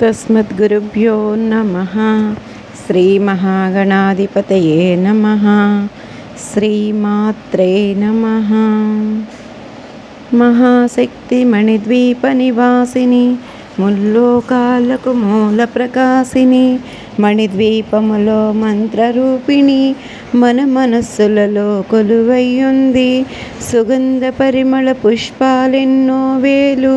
తస్మద్గురుభ్యో నమ శ్రీమహాగణాధిపతయే నమ శ్రీమాత్రే నమ మహాశక్తిమణిద్వీప నివాసిని ముల్లోకాలకు మూల ప్రకాశిని మణిద్వీపములో మంత్రరూపిణి మన మనస్సులలో కొలువయ్యుంది సుగంధ పరిమళ పుష్పాలెన్నో వేలు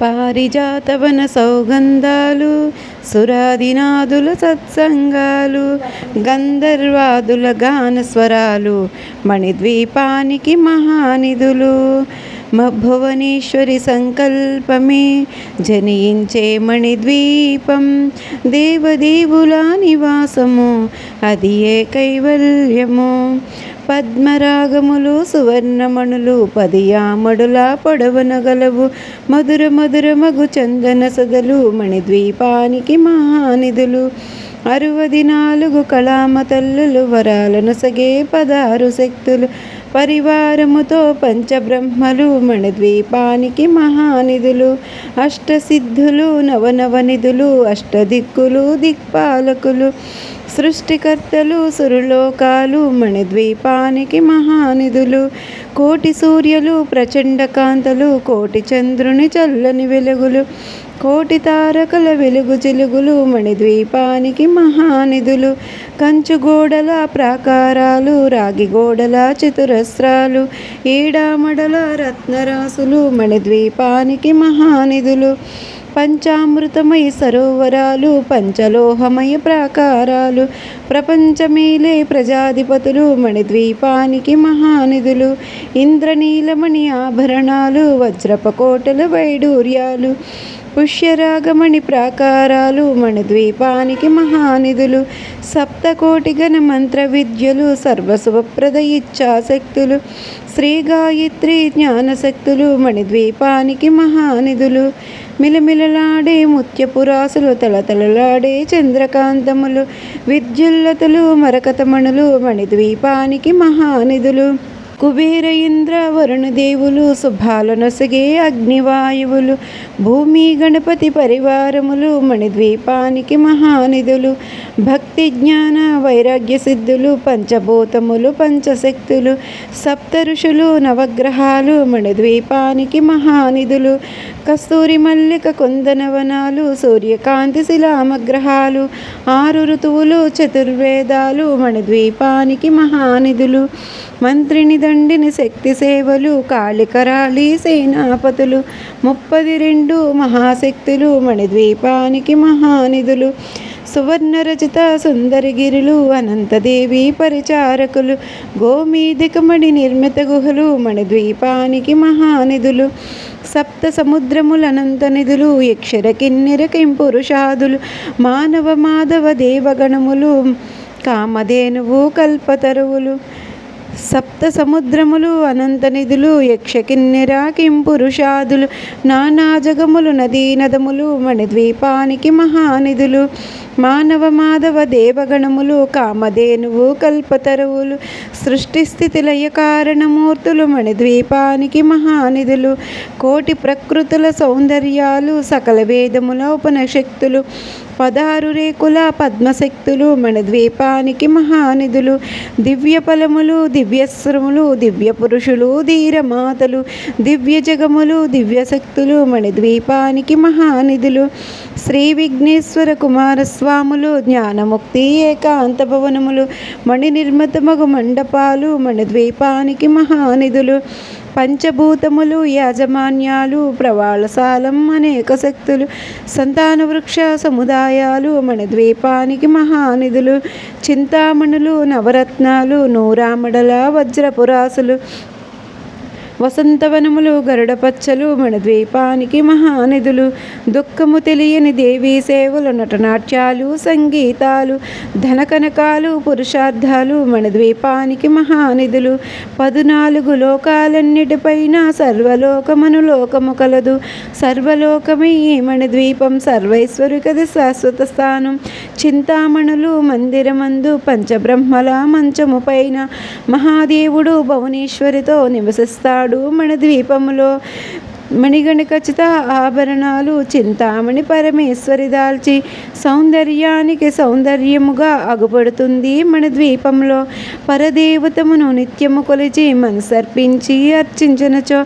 పారిజాతవన సౌగంధాలు సురాదినాదుల సత్సంగాలు గంధర్వాదుల గానస్వరాలు మణిద్వీపానికి మహానిధులు. భువనేశ్వరి సంకల్పమే జనించే మణిద్వీపం దేవదేవుల నివాసము అది ఏ కైవల్యము పద్మరాగములు సువర్ణమణులు పదియామడుల పొడవనగలవు మధుర మధుర మగు చందన సదలు మణిద్వీపానికి మహానిధులు. అరవది నాలుగు కళామ తల్లులు వరాలను సగే పదారు శక్తులు. పరివారముతో పంచబ్రహ్మలు మణిద్వీపానికి మహానిధులు అష్టసిద్ధులు నవనవనిధులు అష్టదిక్కులు దిక్పాలకులు సృష్టికర్తలు సురులోకాలు మణిద్వీపానికి మహానిధులు కోటి సూర్యులు ప్రచండ కాంతలు కోటి చంద్రుని చల్లని వెలుగులు కోటి తారకల వెలుగు చిలుగులు మణిద్వీపానికి మహానిధులు కంచుగోడల ప్రాకారాలు రాగి గోడల చతురస్రాలు ఏడామడల రత్నరాసులు మణిద్వీపానికి మహానిధులు పంచామృతమయ సరోవరాలు పంచలోహమయ ప్రాకారాలు ప్రపంచమేలే ప్రజాధిపతులు మణిద్వీపానికి మహానిధులు ఇంద్రనీలమణి ఆభరణాలు వజ్రపకోటల వైడూర్యాలు పుష్యరాగమణి ప్రాకారాలు మణిద్వీపానికి మహానిధులు సప్తకోటి గణ మంత్ర విద్యలు సర్వశుభప్రద ఇచ్ఛాశక్తులు శ్రీ గాయత్రి జ్ఞానశక్తులు మణిద్వీపానికి మహానిధులు. మిలమిలలాడే ముత్యపురాసులు తలతలలాడే చంద్రకాంతములు విద్యుల్లతలు మరకతమణులు మణిద్వీపానికి మహానిధులు. కుబేర ఇంద్ర వరుణదేవులు శుభాలనొసగే అగ్నివాయువులు భూమి గణపతి పరివారములు మణిద్వీపానికి మహానిధులు భక్తి జ్ఞాన వైరాగ్య సిద్ధులు పంచభూతములు పంచశక్తులు సప్త ఋషులు నవగ్రహాలు మణిద్వీపానికి మహానిధులు కస్తూరి మల్లిక కుందనవనాలు సూర్యకాంతి శిలామగ్రహాలు ఆరు ఋతువులు చతుర్వేదాలు మణిద్వీపానికి మహానిధులు మంత్రిని దండిని శక్తి సేవలు కాళికరాళి సేనాపతులు ముప్పది రెండు మహాశక్తులు మణిద్వీపానికి మహానిధులు సువర్ణరచిత సుందరగిరులు అనంతదేవి పరిచారకులు గోమీదికమణి నిర్మిత గుహలు మణిద్వీపానికి మహానిధులు సప్త సముద్రములనంత నిధులు యక్షర కిన్నెర కింపురుషాదులు మానవ మాధవ దేవగణములు కామధేనువు కల్పతరువులు సప్త సముద్రములు అనంత నిధులు యక్షకిన్నెర కింపురుషాదులు నానా జగములు నదీ నదములు మణిద్వీపానికి మహానిధులు మానవ మాధవ దేవగణములు కామధేనువు కల్పతరువులు సృష్టి స్థితిలయ కారణమూర్తులు మణిద్వీపానికి మహానిధులు కోటి ప్రకృతుల సౌందర్యాలు సకల వేదముల ఉపనిషక్తులు పదహారు రేకుల పద్మశక్తులు మణిద్వీపానికి మహానిధులు దివ్య ఫలములు దివ్యశ్రములు దివ్య పురుషులు ధీరమాతలు దివ్య జగములు దివ్యశక్తులు మణిద్వీపానికి మహానిధులు శ్రీ విఘ్నేశ్వర కుమారస్వాములు జ్ఞానముక్తి ఏకాంత భవనములు మణి నిర్మితమగు మండపాలు మణిద్వీపానికి మహానిధులు పంచభూతములు యాజమాన్యాలు ప్రవాళసాలం అనేక శక్తులు సంతాన వృక్ష సముదాయాలు మణిద్వీపానికి మహానిధులు చింతామణులు నవరత్నాలు నూరామడల వజ్రపురాసులు వసంతవనములు గరుడపచ్చలు మన ద్వీపానికి మహానిధులు దుఃఖము తెలియని దేవీ సేవలు నటనాట్యాలు సంగీతాలు ధనకనకాలు పురుషార్థాలు మన ద్వీపానికి మహానిధులు పదునాలుగు లోకాలన్నిటిపైన సర్వలోకమను లోకము కలదు. సర్వలోకమే మన ద్వీపం సర్వైశ్వరికది శాశ్వత స్థానం. చింతామణులు మందిరమందు పంచబ్రహ్మల మంచము పైన మహాదేవుడు భువనేశ్వరితో నివసిస్తాడు. మన ద్వీపములో మణిగణ ఖచ్చిత ఆభరణాలు చింతామణి పరమేశ్వరి దాల్చి సౌందర్యానికి సౌందర్యముగా అగుపడుతుంది మన ద్వీపంలో పరదేవతమును నిత్యము కొలిచి మనసర్పించి అర్చించినచో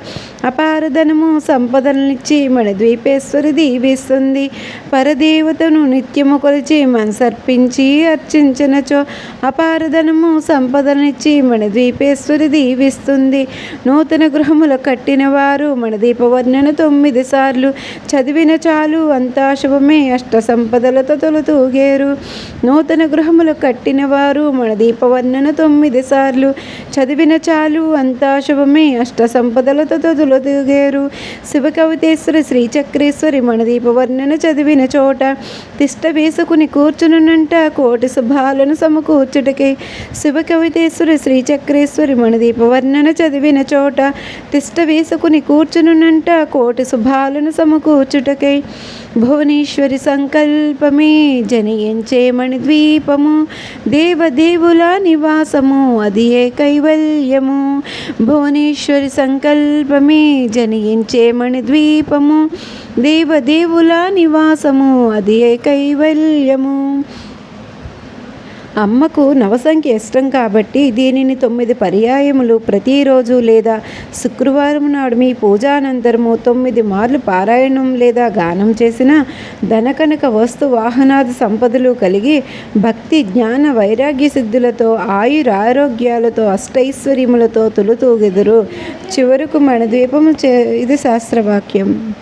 అపారధనము సంపదలనిచ్చి మన ద్వీపేశ్వరి దీవిస్తుంది. పరదేవతను నిత్యము కొలిచి మనసర్పించి అర్చించినచో అపారధనము సంపదలనిచ్చి మన ద్వీపేశ్వరి దీవిస్తుంది. నూతన గృహములు కట్టిన వారు మన దీపవర్ణన తొమ్మిది సార్లు. చదివిన చాలు అంతా శుభమే అష్ట సంపదలతో తొలుతూగేరు నూతన గృహములు కట్టిన వారు మన దీపవర్ణన తొమ్మిది సార్లు. చదివిన చాలు అంతా శుభమే అష్ట సంపదలతో తొలుతూగేరు శివ కవితేశ్వరి శ్రీచక్రేశ్వరి మన దీపవర్ణన చదివిన చోట తిష్ట వేసుకుని కూర్చునునంట కోటి శుభాలను సమకూర్చుటకే శివ కవితేశ్వరి శ్రీచక్రేశ్వరి మన దీపవర్ణన చదివిన చోట తిష్ట వేసుకుని కూర్చునునంట కోటి శుభాలను సమకూర్చుటకై భువనేశ్వరి సంకల్పమే జనయించే మణిద్వీపము దేవదేవుల నివాసము అది ఏ కైవల్యము? భువనేశ్వరి సంకల్పమే జనయించే మణిద్వీపము దేవదేవుల నివాసము అది ఏ కైవల్యము? అమ్మకు నవసంఖ్య ఇష్టం కాబట్టి దీనిని తొమ్మిది పర్యాయములు ప్రతిరోజు లేదా శుక్రవారం నాడు మీ పూజానంతరము తొమ్మిది మార్లు పారాయణం లేదా గానం చేసిన ధనకనక వస్తు వాహనాది సంపదలు కలిగి భక్తి జ్ఞాన వైరాగ్య సిద్ధులతో ఆయురారోగ్యాలతో అష్టైశ్వర్యములతో తులుతూగెదురు. చివరకు మన ద్వీపము చే ఇది శాస్త్రవాక్యం.